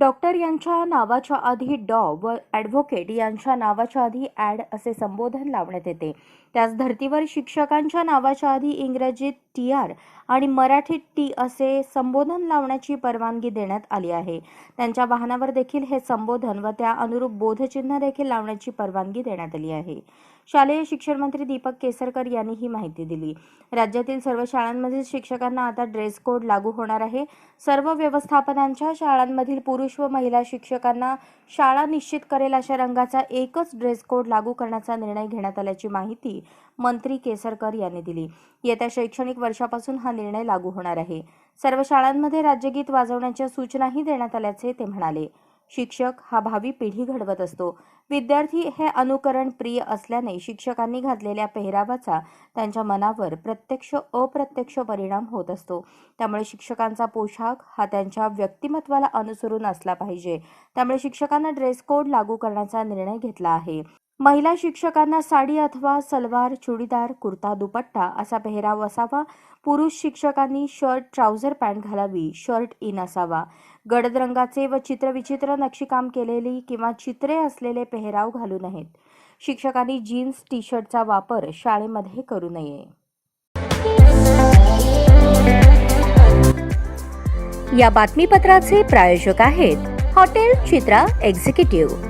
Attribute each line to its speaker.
Speaker 1: Doctor यांच्या नावाच्या आधी डॉ व ॲडव्होकेट यांच्या नावाच्या आधी ॲड असे संबोधन लावण्यात येते. त्याच धर्तीवर शिक्षकांच्या नावाच्या आधी इंग्रजीत टी आर आणि मराठीत टी असे संबोधन लावण्याची परवानगी देण्यात आली आहे. त्यांच्या वाहनावर देखील हे संबोधन व त्या अनुरूप बोधचिन्ह देखील लावण्याची परवानगी देण्यात आली आहे. शालेय शिक्षण मंत्री दीपक केसरकर यांनी ही माहिती दिली. राज्यातील सर्व शाळांमधील शिक्षकांना आता ड्रेस कोड लागू होणार आहे. सर्व व्यवस्थापनांच्या शाळांमधील पुरुष व महिला शिक्षकांना शाळा निश्चित करेल अशा रंगाचा एकच ड्रेस कोड लागू करण्याचा निर्णय घेण्यात आल्याची माहिती मंत्री केसरकर यांनी दिली. येत्या शैक्षणिक वर्षापासून हा निर्णय लागू होणार आहे. सर्व शाळांमध्ये राज्यगीत वाजवण्याच्या सूचनाही देण्यात आल्याचे ते म्हणाले. शिक्षक हा भावी पिढी घडवत असतो. विद्यार्थी हे अनुकरण प्रिय असल्याने शिक्षकांनी घातलेल्या पेहरावाचा त्यांच्या मनावर प्रत्यक्ष अप्रत्यक्ष परिणाम होत असतो. त्यामुळे शिक्षकांचा पोशाख हा त्यांच्या व्यक्तिमत्वाला अनुसरून असला पाहिजे. त्यामुळे शिक्षकांना ड्रेस कोड लागू करण्याचा निर्णय घेतला आहे. महिला शिक्षकांना साडी अथवा सलवार चुडीदार कुर्ता दुपट्टा असा पेहराव असावा. पुरुष शिक्षकांनी शर्ट ट्राउझर पॅन्ट घालावी शर्ट इन असावा. गडद रंगाचे व चित्रविचित्र नक्षीकाम केलेली किंवा चित्रे असलेले पेहराव घालू नयेत. शिक्षकांनी जीन्स टी शर्टचा वापर शाळेमध्ये करू नये. या बातमीपत्राचे प्रायोजक आहेत हॉटेल चित्रा एक्झिक्युटिव्ह.